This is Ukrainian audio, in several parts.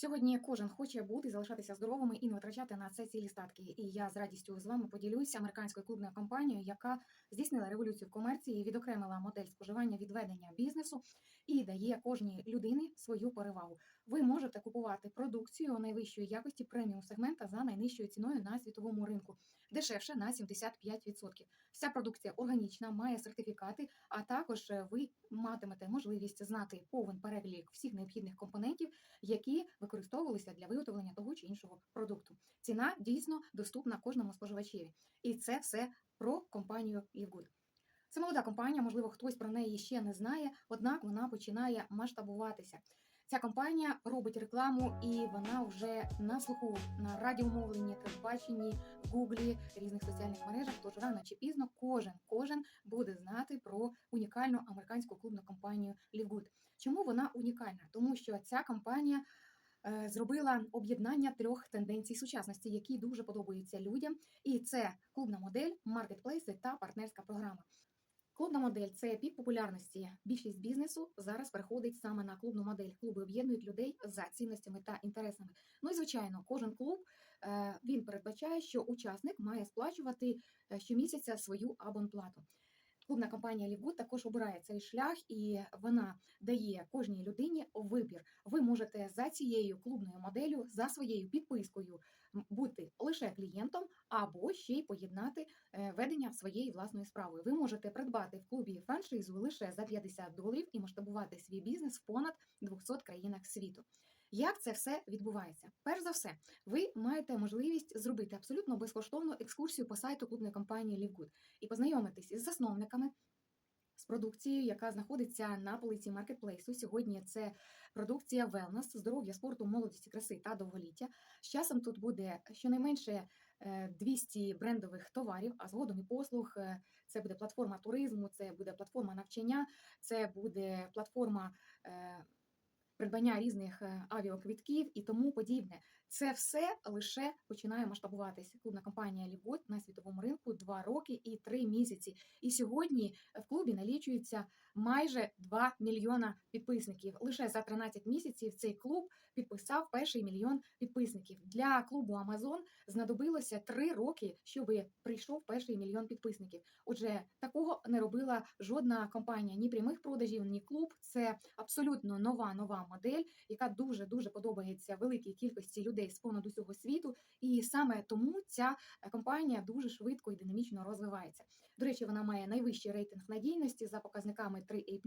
Сьогодні кожен хоче бути залишатися здоровими і не витрачати на це цілі статки. І я з радістю з вами поділюся американською клубною компанією, яка здійснила революцію в комерції, відокремила модель споживання від ведення бізнесу і дає кожній людині свою перевагу. Ви можете купувати продукцію найвищої якості преміум сегмента за найнижчою ціною на світовому ринку, дешевше на 75%. Вся продукція органічна, має сертифікати, а також е, ви матимете можливість знати повен перелік всіх необхідних компонентів, які використовувалися для виготовлення того чи іншого продукту. Ціна дійсно доступна кожному споживачеві. І це все про компанію Livegood. Це молода компанія, можливо, хтось про неї ще не знає, однак вона починає масштабуватися. Ця компанія робить рекламу, і вона вже на слуху на радіомовленні, телебаченні, гуглі, різних соціальних мережах. Тож рано чи пізно кожен кожен буде знати про унікальну американську клубну компанію Livegood. Чому вона унікальна? Тому що ця компанія е, зробила об'єднання трьох тенденцій сучасності, які дуже подобаються людям. І це клубна модель, маркетплейси та партнерська програма. Клубна модель це пік популярності. Більшість бізнесу зараз переходить саме на клубну модель. Клуби об'єднують людей за цінностями та інтересами. Ну і звичайно, кожен клуб е, він передбачає, що учасник має сплачувати е, щомісяця свою абонплату. Клубна компанія Лівгуд також обирає цей шлях, і вона дає кожній людині вибір. Ви можете за цією клубною моделлю, за своєю підпискою бути лише клієнтом, або ще й поєднати е, ведення своєї власної справи. Ви можете придбати в клубі франшизу лише за 50 доларів і масштабувати свій бізнес в понад 200 країнах світу. Як це все відбувається? Перш за все, ви маєте можливість зробити абсолютно безкоштовну екскурсію по сайту клубної компанії Livegood і познайомитись із засновниками. З продукцією, яка знаходиться на полиці маркетплейсу. Сьогодні це продукція wellness, здоров'я, спорту, молодості, краси та довголіття. З часом тут буде щонайменше е, 200 брендових товарів, а згодом і послуг. Е, Це буде платформа туризму, це буде платформа навчання, це буде платформа. Придбання різних е, авіаквитків і тому подібне. Це все лише починає масштабуватися. Клубна компанія Лівгод на світовому ринку два роки і три місяці. І сьогодні в клубі налічується майже 2 мільйона підписників. Лише за 13 місяців цей клуб підписав перший мільйон підписників. Для клубу Амазон знадобилося 3 роки, щоб прийшов перший мільйон підписників. Отже, такого не робила жодна компанія ні прямих продажів, ні клуб. Це абсолютно нова нова модель, яка дуже дуже подобається великій кількості людей з понад усього світу. І саме тому ця е, компанія дуже швидко і динамічно розвивається. До речі, вона має найвищий рейтинг надійності за показниками 3A+,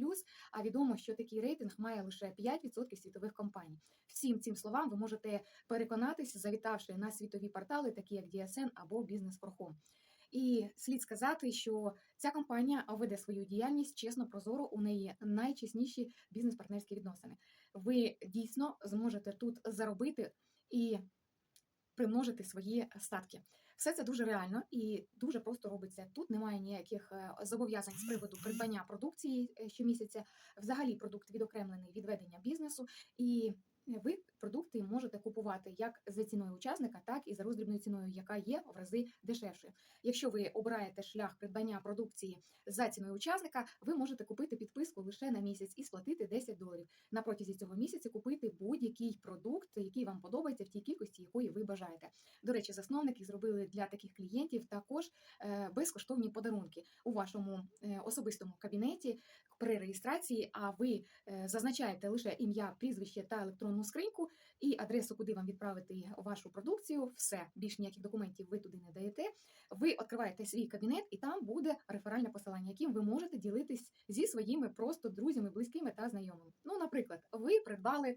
а відомо, що такий рейтинг має лише 5% світових компаній. Всім цим словам ви можете переконатися, завітавши на світові портали, такі як DSN або Business.com. І слід сказати, що ця компанія веде свою діяльність чесно, прозоро. У неї найчесніші бізнес-партнерські відносини. Ви дійсно зможете тут заробити і примножити свої статки. Все це дуже реально і дуже просто робиться. Тут немає ніяких е, зобов'язань з приводу придбання продукції е, щомісяця. Взагалі продукт відокремлений від ведення бізнесу, і ви продукти можете купувати як за ціною учасника, так і за роздрібною ціною, яка є в рази дешевшою. Якщо ви обираєте шлях придбання продукції за ціною учасника, ви можете купити підписку лише на місяць і сплатити 10 доларів. На протязі цього місяця купити будь-який продукт, який вам подобається в тій кількості, якої ви бажаєте. До речі, засновники зробили для таких клієнтів також е, безкоштовні подарунки у вашому е, особистому кабінеті при реєстрації. А ви е, зазначаєте лише ім'я, прізвище та електронну скриньку і адресу, куди вам відправити вашу продукцію. Все більш ніяких документів ви туди не даєте. Ви відкриваєте свій кабінет, і там буде реферальне посилання, яким ви можете ділитись зі своїми просто друзями, близькими та знайомими. Ну, наприклад, ви придбали.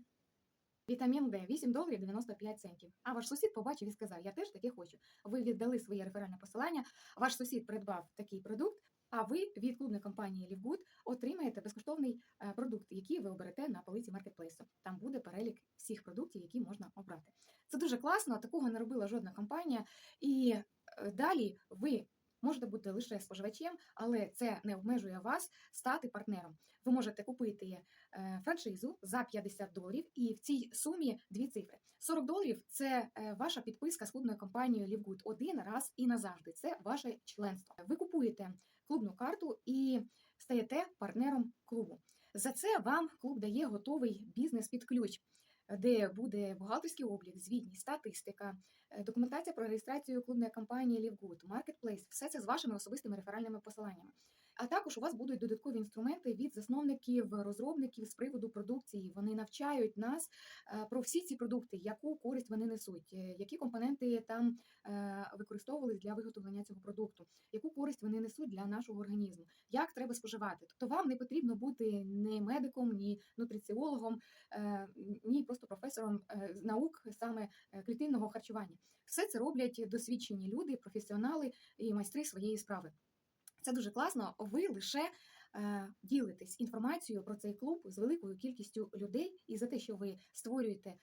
Вітамін Д 8 доларів 95 центів. А ваш сусід побачив і сказав: Я теж таке хочу. Ви віддали своє реферальне посилання. Ваш сусід придбав такий продукт. А ви від клубної компанії Лівгуд отримаєте безкоштовний е, продукт, який ви оберете на полиці маркетплейсу. Там буде перелік всіх продуктів, які можна обрати. Це дуже класно. Такого не робила жодна компанія. І е, далі ви можете бути лише споживачем, але це не обмежує вас стати партнером. Ви можете купити е, франшизу за 50 доларів, і в цій сумі дві цифри. 40 доларів це ваша підписка з клубною компанією Livegood один раз і назавжди. Це ваше членство. Ви купуєте клубну карту і стаєте партнером клубу. За це вам клуб дає готовий бізнес під ключ. де буде бухгалтерський облік, звітність, статистика, е, документація про реєстрацію клубної компанії Лівгуд, маркетплейс все це з вашими особистими реферальними посиланнями. А також у вас будуть додаткові інструменти від засновників, розробників з приводу продукції. Вони навчають нас е, про всі ці продукти, яку користь вони несуть, е, які компоненти там е, використовувались для виготовлення цього продукту, яку користь вони несуть для нашого організму, як треба споживати. Тобто вам не потрібно бути ні медиком, ні нутриціологом, ні просто професором наук саме клітинного харчування. Все це роблять досвідчені люди, професіонали і майстри своєї справи. Це дуже класно. Ви лише е, ділитесь інформацією про цей клуб з великою кількістю людей, і за те, що ви створюєте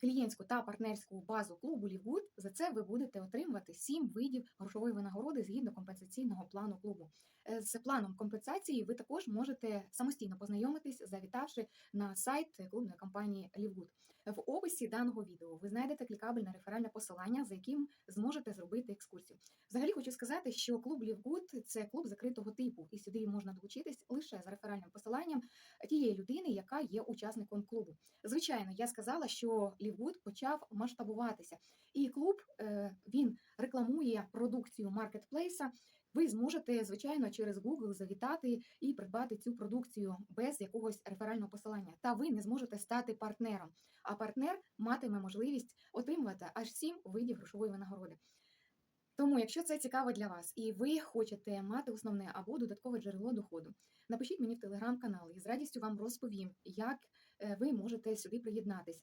клієнтську та партнерську базу клубу Лівгуд, за це ви будете отримувати сім видів грошової винагороди згідно компенсаційного плану клубу. Е, З планом компенсації ви також можете самостійно познайомитись, завітавши на сайт клубної компанії Лівгуд. В описі даного відео ви знайдете клікабельне реферальне посилання, за яким зможете зробити екскурсію. Взагалі хочу сказати, що клуб Лівгуд це клуб закритого типу, і сюди можна долучитись лише за реферальним посиланням тієї людини, яка є учасником клубу. Звичайно, я сказала, що Лівгуд почав масштабуватися, і клуб е, він рекламує продукцію маркетплейса. Ви зможете, звичайно, через Google завітати і придбати цю продукцію без якогось реферального посилання. Та ви не зможете стати партнером. А партнер матиме можливість отримувати аж сім видів грошової винагороди. Тому, якщо це цікаво для вас і ви хочете мати основне або додаткове джерело доходу, напишіть мені в телеграм-канал і з радістю вам розповім, як е, ви можете сюди приєднатись.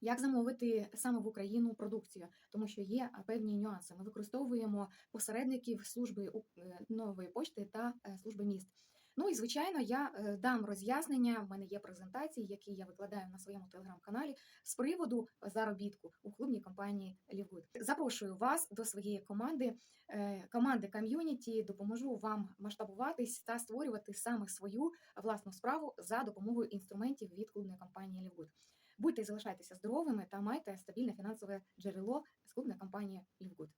Як замовити саме в Україну продукцію, тому що є певні нюанси. Ми використовуємо посередників служби е, нової почти та е, служби міст. Ну і звичайно, я е, дам роз'яснення. В мене є презентації, які я викладаю на своєму телеграм-каналі з приводу заробітку у клубній компанії Лівгуд. Запрошую вас до своєї команди, е, команди ком'юніті. Допоможу вам масштабуватись та створювати саме свою власну справу за допомогою інструментів від клубної компанії Лівгуд. Будьте і залишайтеся здоровими та майте стабільне фінансове джерело з клубної компанії Лівгуд.